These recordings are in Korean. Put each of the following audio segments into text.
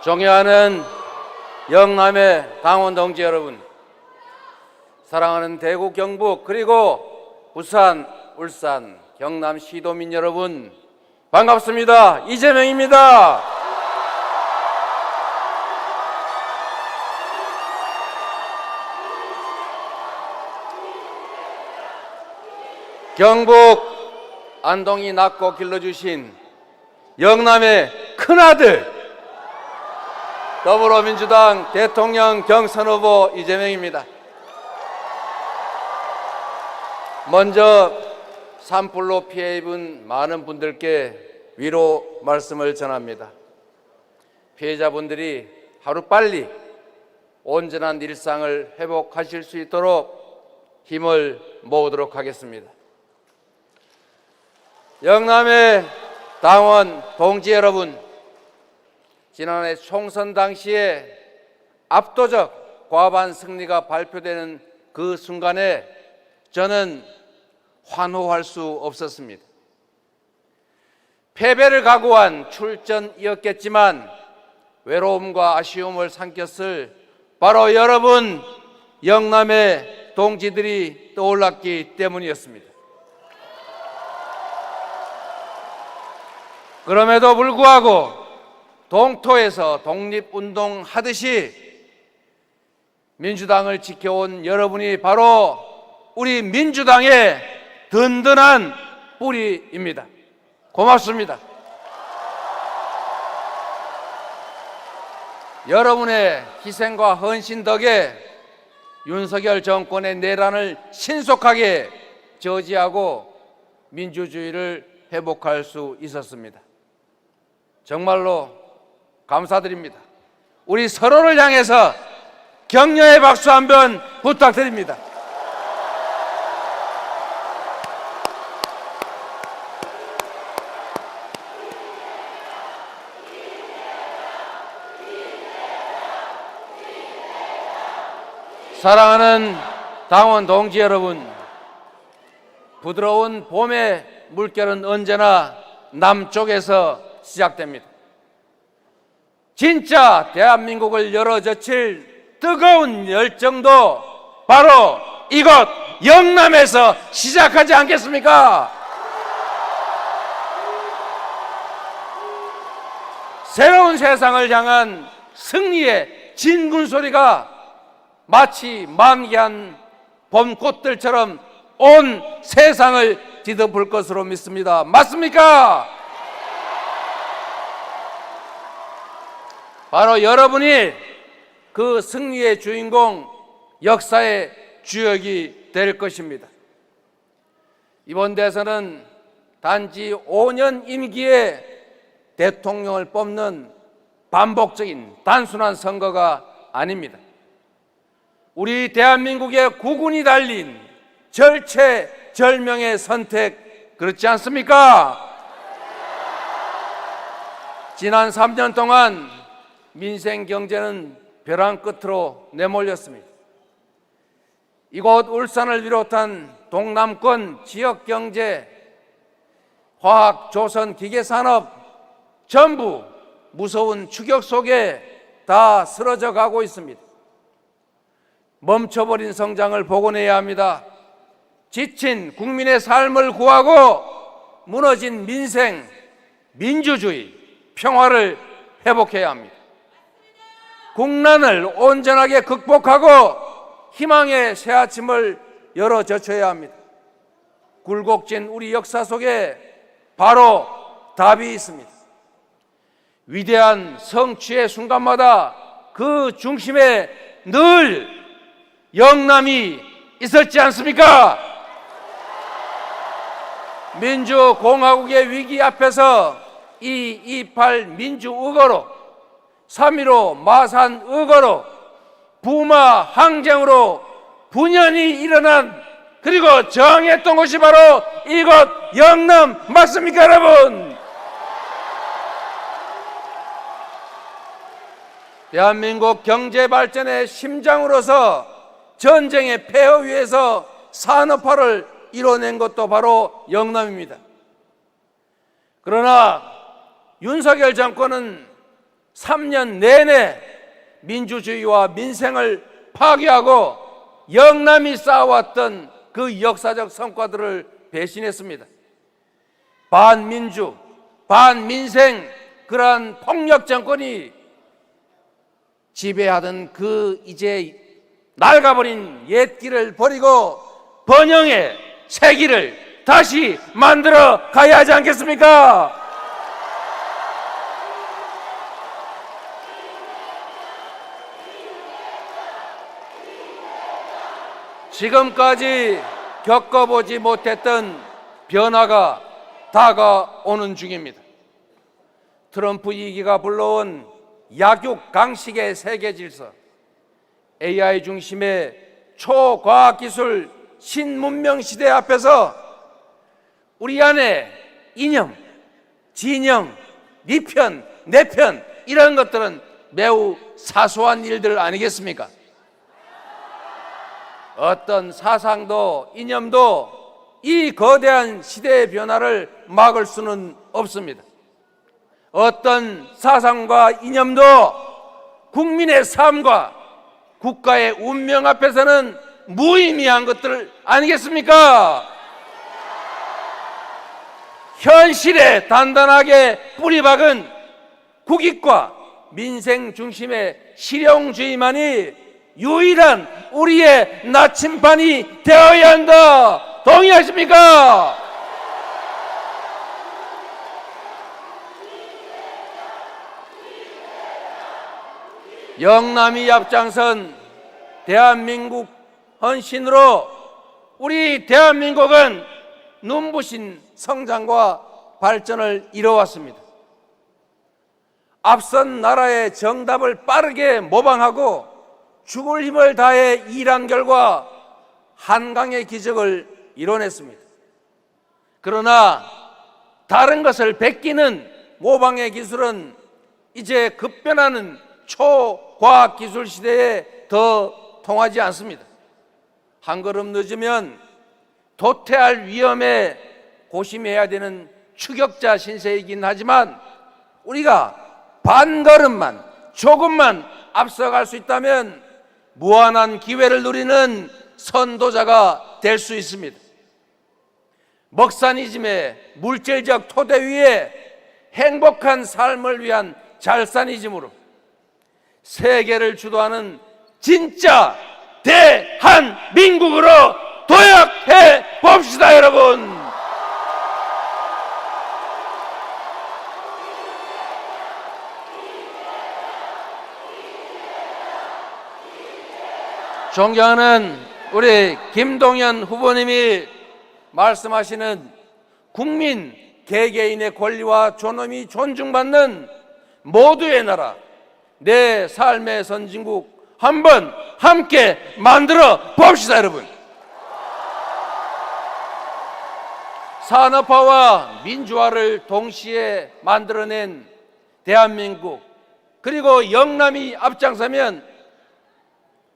존경하는 영남의 당원 동지 여러분, 사랑하는 대구, 경북, 그리고 부산, 울산, 경남 시도민 여러분, 반갑습니다. 이재명입니다. 경북 안동이 낳고 길러주신 영남의 큰아들 더불어민주당 대통령 경선 후보 이재명입니다. 먼저 산불로 피해 입은 많은 분들께 위로 말씀을 전합니다. 피해자분들이 하루빨리 온전한 일상을 회복하실 수 있도록 힘을 모으도록 하겠습니다. 영남의 당원 동지 여러분, 지난해 총선 당시에 압도적 과반 승리가 발표되는 그 순간에 저는 환호할 수 없었습니다. 패배를 각오한 출전이었겠지만 외로움과 아쉬움을 삼켰을 바로 여러분 영남의 동지들이 떠올랐기 때문이었습니다. 그럼에도 불구하고 동토에서 독립운동 하듯이 민주당을 지켜온 여러분이 바로 우리 민주당의 든든한 뿌리입니다. 고맙습니다. 여러분의 희생과 헌신 덕에 윤석열 정권의 내란을 신속하게 저지하고 민주주의를 회복할 수 있었습니다. 정말로 감사드립니다. 우리 서로를 향해서 격려의 박수 한 번 부탁드립니다. 사랑하는 당원 동지 여러분, 부드러운 봄의 물결은 언제나 남쪽에서 시작됩니다. 진짜 대한민국을 열어젖힐 뜨거운 열정도 바로 이곳 영남에서 시작하지 않겠습니까? 새로운 세상을 향한 승리의 진군 소리가 마치 만개한 봄꽃들처럼 온 세상을 뒤덮을 것으로 믿습니다. 맞습니까? 바로 여러분이 그 승리의 주인공, 역사의 주역이 될 것입니다. 이번 대선은 단지 5년 임기에 대통령을 뽑는 반복적인 단순한 선거가 아닙니다. 우리 대한민국의 구군이 달린 절체절명의 선택 그렇지 않습니까? 지난 3년 동안 민생 경제는 벼랑 끝으로 내몰렸습니다. 이곳 울산을 비롯한 동남권 지역 경제, 화학, 조선, 기계 산업 전부 무서운 추격 속에 다 쓰러져 가고 있습니다. 멈춰버린 성장을 복원해야 합니다. 지친 국민의 삶을 구하고 무너진 민생, 민주주의, 평화를 회복해야 합니다. 국난을 온전하게 극복하고 희망의 새 아침을 열어 젖혀야 합니다. 굴곡진 우리 역사 속에 바로 답이 있습니다. 위대한 성취의 순간마다 그 중심에 늘 영남이 있었지 않습니까? 민주공화국의 위기 앞에서 이28 민주의거로 3.15 마산 의거로 부마 항쟁으로 분연이 일어난 그리고 정했던 곳이 바로 이곳 영남 맞습니까 여러분? 대한민국 경제 발전의 심장으로서 전쟁의 폐허 위에서 산업화를 이뤄낸 것도 바로 영남입니다. 그러나 윤석열 정권은 3년 내내 민주주의와 민생을 파괴하고 영남이 쌓아왔던 그 역사적 성과들을 배신했습니다. 반민주, 반민생 그러한 폭력 정권이 지배하던 그 이제 낡아버린 옛 길을 버리고 번영의 새 길을 다시 만들어 가야 하지 않겠습니까? 지금까지 겪어보지 못했던 변화가 다가오는 중입니다. 트럼프 이기가 불러온 약육 강식의 세계 질서, AI 중심의 초과학기술 신문명 시대 앞에서 우리 안에 이념, 진영, 네 편, 내 편 이런 것들은 매우 사소한 일들 아니겠습니까? 어떤 사상도 이념도 이 거대한 시대의 변화를 막을 수는 없습니다. 어떤 사상과 이념도 국민의 삶과 국가의 운명 앞에서는 무의미한 것들 아니겠습니까? 현실에 단단하게 뿌리박은 국익과 민생 중심의 실용주의만이 유일한 우리의 나침반이 되어야 한다. 동의하십니까? 영남이 앞장선 대한민국 헌신으로 우리 대한민국은 눈부신 성장과 발전을 이뤄왔습니다. 앞선 나라의 정답을 빠르게 모방하고 죽을 힘을 다해 일한 결과 한강의 기적을 이뤄냈습니다. 그러나 다른 것을 베끼는 모방의 기술은 이제 급변하는 초과학 기술 시대에 더 통하지 않습니다. 한 걸음 늦으면 도태할 위험에 고심해야 되는 추격자 신세이긴 하지만 우리가 반 걸음만 조금만 앞서갈 수 있다면 무한한 기회를 누리는 선도자가 될 수 있습니다. 먹사니즘의 물질적 토대 위에 행복한 삶을 위한 잘사니즘으로 세계를 주도하는 진짜 대한민국으로 도약해 봅시다, 여러분! 존경하는 우리 김동연 후보님이 말씀하시는 국민 개개인의 권리와 존엄이 존중받는 모두의 나라, 내 삶의 선진국 한번 함께 만들어 봅시다, 여러분. 산업화와 민주화를 동시에 만들어낸 대한민국, 그리고 영남이 앞장서면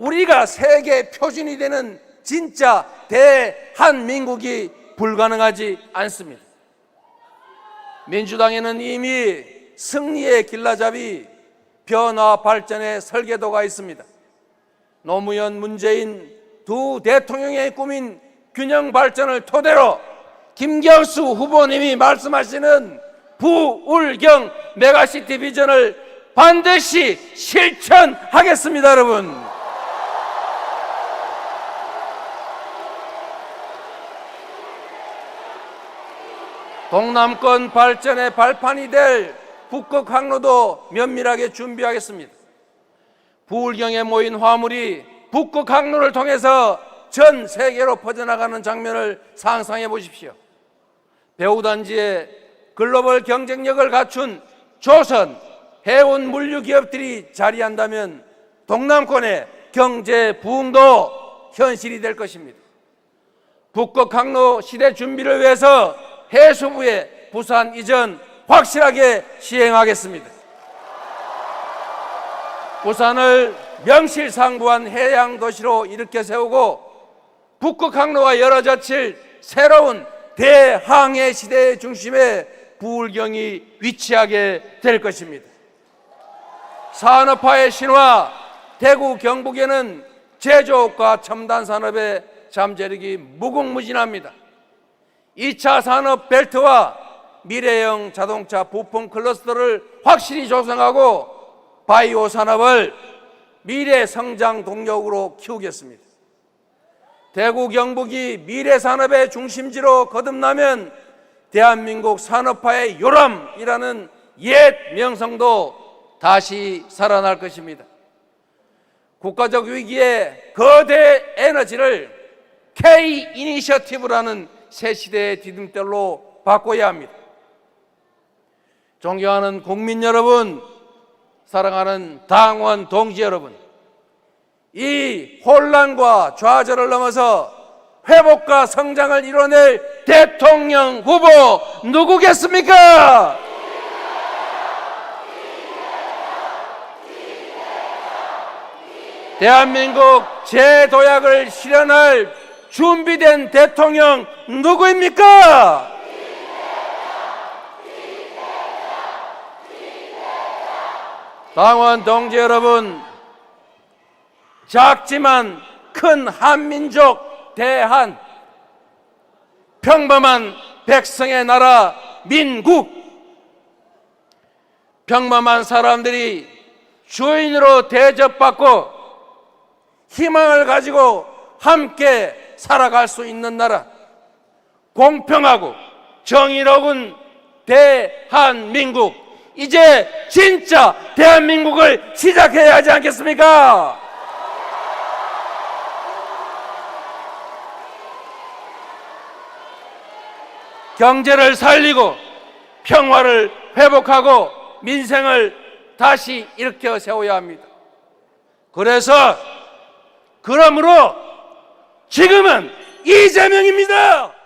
우리가 세계 표준이 되는 진짜 대한민국이 불가능하지 않습니다. 민주당에는 이미 승리의 길라잡이 변화 발전의 설계도가 있습니다. 노무현 문재인 두 대통령의 꿈인 균형 발전을 토대로 김경수 후보님이 말씀하시는 부울경 메가시티 비전을 반드시 실천하겠습니다, 여러분. 동남권 발전의 발판이 될 북극 항로도 면밀하게 준비하겠습니다. 부울경에 모인 화물이 북극 항로를 통해서 전 세계로 퍼져나가는 장면을 상상해 보십시오. 배후단지에 글로벌 경쟁력을 갖춘 조선 해운 물류 기업들이 자리한다면 동남권의 경제 부흥도 현실이 될 것입니다. 북극 항로 시대 준비를 위해서 해수부의 부산 이전 확실하게 시행하겠습니다. 부산을 명실상부한 해양 도시로 일으켜 세우고 북극 항로가 열어젖힐 새로운 대항해 시대의 중심에 부울경이 위치하게 될 것입니다. 산업화의 신화, 대구 경북에는 제조업과 첨단 산업의 잠재력이 무궁무진합니다. 2차 산업 벨트와 미래형 자동차 부품 클러스터를 확실히 조성하고 바이오 산업을 미래 성장 동력으로 키우겠습니다. 대구 경북이 미래 산업의 중심지로 거듭나면 대한민국 산업화의 요람이라는 옛 명성도 다시 살아날 것입니다. 국가적 위기에 거대 에너지를 K 이니셔티브라는 새 시대의 디딤돌로 바꿔야 합니다. 존경하는 국민 여러분, 사랑하는 당원 동지 여러분, 이 혼란과 좌절을 넘어서 회복과 성장을 이뤄낼 대통령 후보 누구겠습니까? 대한민국 재도약을 실현할 준비된 대통령 누구입니까? 당원 동지 여러분, 작지만 큰 한민족 대한 평범한 백성의 나라 민국 평범한 사람들이 주인으로 대접받고 희망을 가지고 함께 살아갈 수 있는 나라 공평하고 정의로운 대한민국 이제 진짜 대한민국을 시작해야 하지 않겠습니까? 경제를 살리고 평화를 회복하고 민생을 다시 일으켜 세워야 합니다. 그래서 그러므로 지금은 이재명입니다.